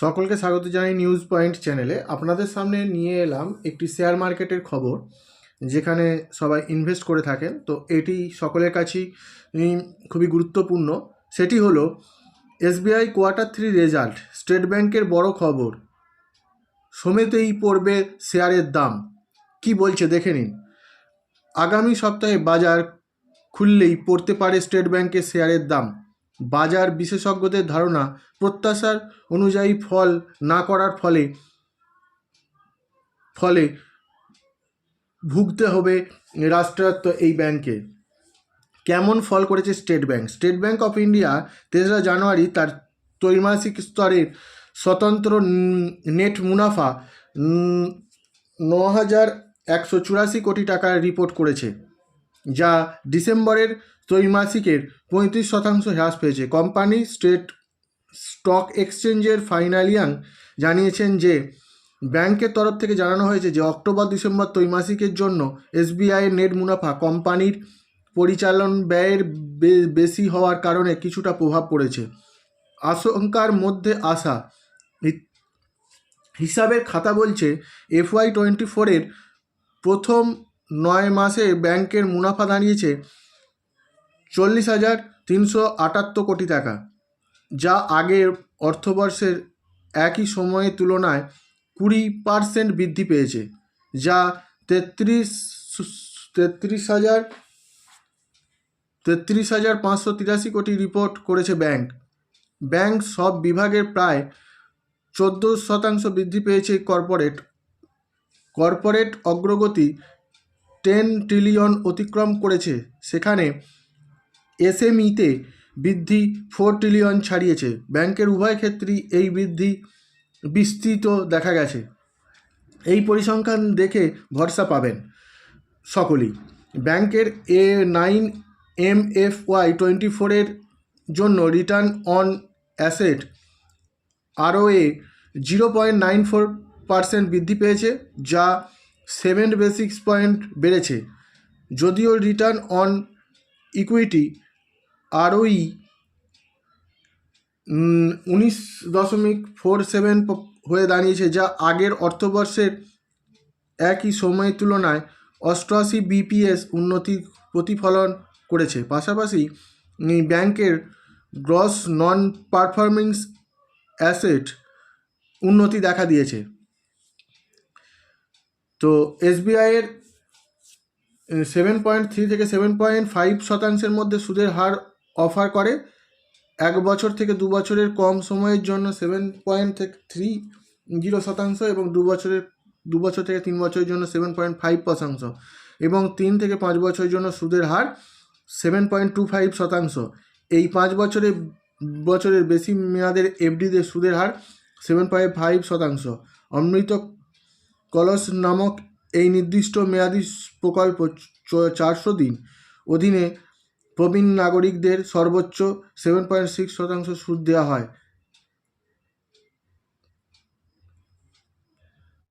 সকলকে স্বাগত জানাই নিউজ পয়েন্ট চ্যানেলে আপনাদের সামনে নিয়ে এলাম একটি শেয়ার মার্কেটের খবর, যেখানে সবাই ইনভেস্ট করে থাকেন। তো এটি সকলের কাছেই খুবই গুরুত্বপূর্ণ। সেটি হলো SBI quarter three result state ব্যাংকের বড় খবর। সমেতেই পড়বে শেয়ারের দাম। কি বলছে দেখে নিন। আগামী সপ্তাহে বাজার খুললেই পড়তে পারে স্টেট ব্যাংকের শেয়ারের দাম। বাজার বিশেষজ্ঞদের ধারণা, প্রত্যাশার অনুযায়ী ফল না করার ফলে ফলে ভুগতে হবে রাষ্ট্রায়ত্ত এই ব্যাংকে। কেমন ফল করেছে state bank? State bank of India তেসরা জানুয়ারি তার ত্রৈমাসিক স্তরের স্বতন্ত্র নেট মুনাফা ন হাজার একশো চুরাশি কোটি টাকার রিপোর্ট করেছে। যা ডিসেম্বরের ত্রৈমাসিকের পঁয়ত্রিশ শতাংশ হ্রাস পেয়েছে। কোম্পানি স্টেট স্টক এক্সচেঞ্জের ফাইনালিয়াং জানিয়েছেন যে, ব্যাংকের তরফ থেকে জানানো হয়েছে যে, অক্টোবর ডিসেম্বর ত্রৈমাসিকের জন্য এসবিআইয়ের নেট মুনাফা কোম্পানির পরিচালন ব্যয়ের বেশি হওয়ার কারণে কিছুটা প্রভাব পড়েছে। আশঙ্কার মধ্যে আসা হিসাবের খাতা বলছে, এফওয়াই টোয়েন্টি ফোরের প্রথম নয় মাসে ব্যাংকের মুনাফা দাঁড়িয়েছে চল্লিশ হাজার তিনশো আটাত্তর কোটি টাকা, যা আগের অর্থবর্ষের একই সময়ের তুলনায় কুড়ি পার্সেন্ট বৃদ্ধি পেয়েছে, যা তেত্রিশ তেত্রিশ হাজার তেত্রিশ হাজার পাঁচশো তিরাশি কোটি রিপোর্ট করেছে ব্যাংক। ব্যাংক সব বিভাগের প্রায় চোদ্দ শতাংশ বৃদ্ধি পেয়েছে কর্পোরেট কর্পোরেট অগ্রগতি টেন ট্রিলিয়ন অতিক্রম করেছে। সেখানে এসএমইতে বৃদ্ধি ফোর ট্রিলিয়ন ছাড়িয়েছে। ব্যাংকের উভয় ক্ষেত্রেই এই বৃদ্ধি বিস্তৃত দেখা গেছে। এই পরিসংখ্যান দেখে ভরসা পাবেন সকলেই। ব্যাংকের এ nine M F Y twenty ফোরের জন্য রিটার্ন অন অ্যাসেট আরও এ zero point nine four percent বৃদ্ধি পেয়েছে, যা সেভেন বেসিক্স পয়েন্ট বেড়েছে। যদিও রিটার্ন অন ইকুইটি আরওই উনিশ দশমিক ফোর সেভেন হয়ে দাঁড়িয়েছে, যা আগের অর্থবর্ষের একই সময়ের তুলনায় অষ্টআশি বিপিএস উন্নতির প্রতিফলন করেছে। পাশাপাশি ব্যাংকের গ্রস নন পারফরমিংস অ্যাসেট উন্নতি দেখা দিয়েছে। তো এসবিআইয়ের সেভেন পয়েন্ট থ্রি থেকে সেভেন পয়েন্ট ফাইভ শতাংশের মধ্যে সুদের হার অফার করে। এক বছর থেকে দু বছরের কম সময়ের জন্য সেভেন পয়েন্ট থ্রি জিরো শতাংশ এবং দু বছরের, দু বছর থেকে তিন বছরের জন্য সেভেন পয়েন্ট ফাইভ শতাংশ এবং তিন থেকে পাঁচ বছরের জন্য সুদের হার সেভেন পয়েন্ট টু ফাইভ শতাংশ। এই পাঁচ বছরের বছরের বেশি মেয়াদের এফডিতে সুদের হার সেভেন পয়েন্ট ফাইভ শতাংশ। অমৃত কলস নামক এই নির্দিষ্ট মেয়াদি প্রকল্প চারশো দিন অধীনে প্রবীণ নাগরিকদের সর্বোচ্চ সেভেন পয়েন্ট সিক্স শতাংশ সুদ দেওয়া হয়।